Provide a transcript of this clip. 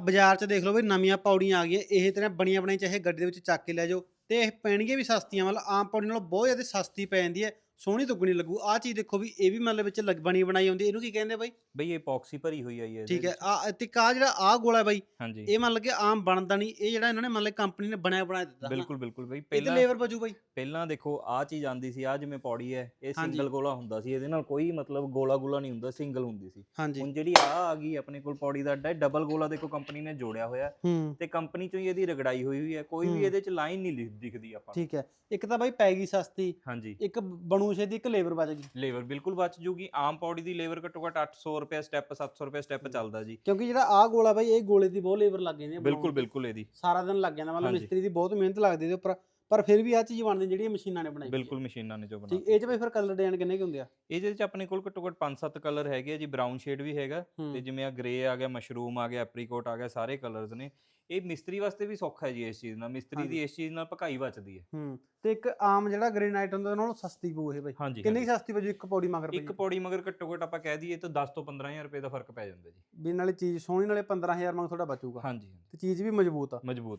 ਬਾਜ਼ਾਰ 'ਚ ਦੇਖ ਲਓ ਵੀ ਨਵੀਆਂ ਪੌੜੀਆਂ ਆ ਗਈਆਂ, ਇਹ ਤਰ੍ਹਾਂ ਬਣੀਆਂ ਬਣਾਈ ਚਾਹੇ ਗੱਡੀ ਦੇ ਵਿੱਚ ਚੱਕ ਕੇ ਲੈ ਜਾਓ, ਤੇ ਇਹ ਪੈਣਗੀਆਂ ਵੀ ਸਸਤੀਆਂ, ਮਤਲਬ ਆਮ ਪੌੜੀ ਨਾਲੋਂ ਬਹੁਤ ਜ਼ਿਆਦਾ ਸਸਤੀ ਪੈ ਜਾਂਦੀ ਹੈ। ਸੋਹਣੀ ਦੁੱਗਣੀ ਲੱਗੂ। ਆਹ ਚੀਜ਼ ਦੇਖੋ ਵੀ ਇਹ ਵੀ ਮਤਲਬ ਵਿੱਚ ਲੱਗ- ਬਣੀ ਬਣਾਈ ਆਉਂਦੀ ਇਹਨੂੰ ਕੀ ਕਹਿੰਦੇ ਬਾਈ? ਬਈ ਇਹ ਐਪੋਕਸੀ ਭਰੀ ਹੋਈ ਆਈ ਹੈ ਠੀਕ ਹੈ। ਆ ਤੇ ਕਾ ਜਿਹੜਾ ਆਹ ਗੋਲਾ ਹੈ ਬਾਈ ਹਾਂਜੀ। ਇਹ ਮੰਨ ਲਓ ਆਮ ਬਣਦਾ ਨਹੀਂ। ਇਹ ਜਿਹੜਾ ਇਹਨਾਂ ਨੇ ਮੰਨ ਲਓ ਕੰਪਨੀ ਨੇ ਬਣਾਇਆ ਬਣਾਇਆ ਦਿੱਤਾ। ਬਿਲਕੁਲ ਬਿਲਕੁਲ ਬਈ। ਪਹਿਲਾਂ ਲੇਬਰ ਬਚੂ ਬਾਈ। ਪਹਿਲਾਂ ਦੇਖੋ ਆ ਚੀਜ਼ ਆਂਦੀ ਸੀ ਆ ਜਿਵੇਂ ਪੌੜੀ ਹੈ ਇਹ। ਸਿੰਗਲ ਗੋਲਾ ਹੁੰਦਾ ਸੀ। ਇਹਦੇ ਨਾਲ ਕੋਈ ਮਤਲਬ ਗੋਲਾ ਗੋਲਾ ਨਹੀਂ ਹੁੰਦਾ ਸਿੰਗਲ ਹੁੰਦੀ ਸੀ। ਹੁਣ ਜਿਹੜੀ ਆ ਆ ਗਈ ਆਪਣੇ ਕੋਲ ਪੌੜੀ ਦਾ ਅੱਡਾ ਡਬਲ ਗੋਲਾ ਦੇਖੋ ਕੰਪਨੀ ਨੇ ਜੋੜਿਆ ਹੋਇਆ ਤੇ ਕੰਪਨੀ ਚੋਂ ਹੀ ਇਹਦੀ ਰਗੜਾਈ ਹੋਈ ਹੋਈ ਹੈ। ਕੋਈ। ਵੀ ਇਹਦੇ ਚ ਲਾਈਨ ਨਹੀਂ ਦਿਖਦੀ ਆਪਾਂ। ਠੀਕ ਹੈ। ਇੱਕ ਤਾਂ ਬਾਈ ਪੈ ਗਈ ਸਸਤੀ। ਹਾਂਜੀ। ਇੱਕ ਬਣੂ ਛੇਦੀ ਇੱਕ ਲੇਬਰ ਬਚ ਗਈ। ਲੇਬਰ ਬਿਲਕੁਲ ਬਚ ਜੂਗੀ। ਆਮ ਪੌੜੀ ਦੀ ਲੇਬਰ ਘੱਟੋ ਘੱਟ 800 ਰੁਪਏ ਸਟੈਪ 700 ਰੁਪਏ ਸਟੈਪ ਚੱਲਦਾ ਜੀ। ਕਿਉਂਕਿ ਜਿਹੜਾ ਆਹ ਗੋਲਾ ਬਾਈ ਇਹ ਗੋਲੇ ਦੀ ਬਹੁਤ ਲੇਬਰ ਲੱਗ ਜਾਂਦੀ ਹੈ ਬਿਲਕੁਲ। ਬਿਲਕੁਲ ਇਹਦੀ। ਸਾਰਾ ਦਿਨ ਲੱਗ ਜਾਂਦਾ। ਮਤਲਬ। ਮਿਸਤਰੀ ਦੀ ਬਹੁਤ ਮਿਹਨਤ ਲੱਗਦੀ ਇਹਦੇ ਉੱਪਰ। ਪਰ ਫਿਰ ਵੀ ਆਹ ਚੀਜ਼ ਬਣਦੀ ਜਿਹੜੀਆਂ ਮਸ਼ੀਨਾਂ ਨੇ ਬਣਾਈ। ਬਿਲਕੁਲ ਮਸ਼ੀਨਾਂ ਨੇ ਜੋ ਠੀਕ ਬਣਾਈ ਇਹ ਚ ਬਈ ਫਿਰ ਕਲਰ ਡਿਜ਼ਾਈਨ ਕਿੰਨੇ ਕੁ ਹੁੰਦੇ ਆ? ਇਹਦੇ ਵਿੱਚ ਆਪਣੇ ਕੋਲ ਘੱਟੋ ਘੱਟ 5-7 ਕਲਰ ਹੈਗੇ ਆ ਜੀ ਬ੍ਰਾਊਨ ਸ਼ੇਡ ਵੀ ਹੈਗਾ ਹੂੰ, ਤੇ ਜਿਵੇਂ ਆ ਗ੍ਰੇ ਆ ਗਿਆ ਮਸ਼ਰੂਮ ਆ ਗਿਆ ਐਪਰੀਕੋਟ ਆ ਗਿਆ ਸਾਰੇ ਕਲਰਸ ਨੇ। ਇਹ ਮਿਸਤਰੀ ਵਾਸਤੇ ਵੀ ਸੌਖਾ ਹੈ ਜੀ ਇਸ ਚੀਜ਼ ਨਾਲ ਮਿਸਤਰੀ ਦੀ ਇਸ ਚੀਜ਼ ਨਾਲ ਭਕਾਈ ਬਚਦੀ ਹੈ। ਹੂੰ ਤੇ ਇੱਕ ਆਮ ਜਿਹੜਾ ਗ੍ਰੇਨਾਈਟ ਹੁੰਦਾ ਉਹਨਾਂ ਨਾਲੋਂ ਸਸਤੀ ਪਊ ਇਹ ਬਈ। ਹਾਂਜੀ ਕਿੰਨੀ ਹਾਂਜੀ। ਕੁ ਸਸਤੀ ਪਊ ਇੱਕ ਪੌੜੀ ਮਗਰ ਇੱਕ ਪੌੜੀ ਮਗਰ ਘੱਟੋ ਘੱਟ ਆਪਾਂ ਕਹਿ ਦਈਏ ਤਾਂ 10 ਤੋਂ 15000 ਰੁਪਏ ਦਾ ਫ਼ਰਕ ਪੈ ਜਾਂਦਾ ਜੀ। ਵੀ ਨਾਲੇ ਚੀਜ਼ ਸੋਹਣੀ ਨਾਲੇ 15000 ਮੰਗ ਤੁਹਾਡਾ ਬਚੂਗਾ। ਹਾਂਜੀ। ਤੇ ਚੀਜ਼ ਵੀ ਮਜ਼ਬੂਤ ਆ। ਮਜ਼ਬੂਤ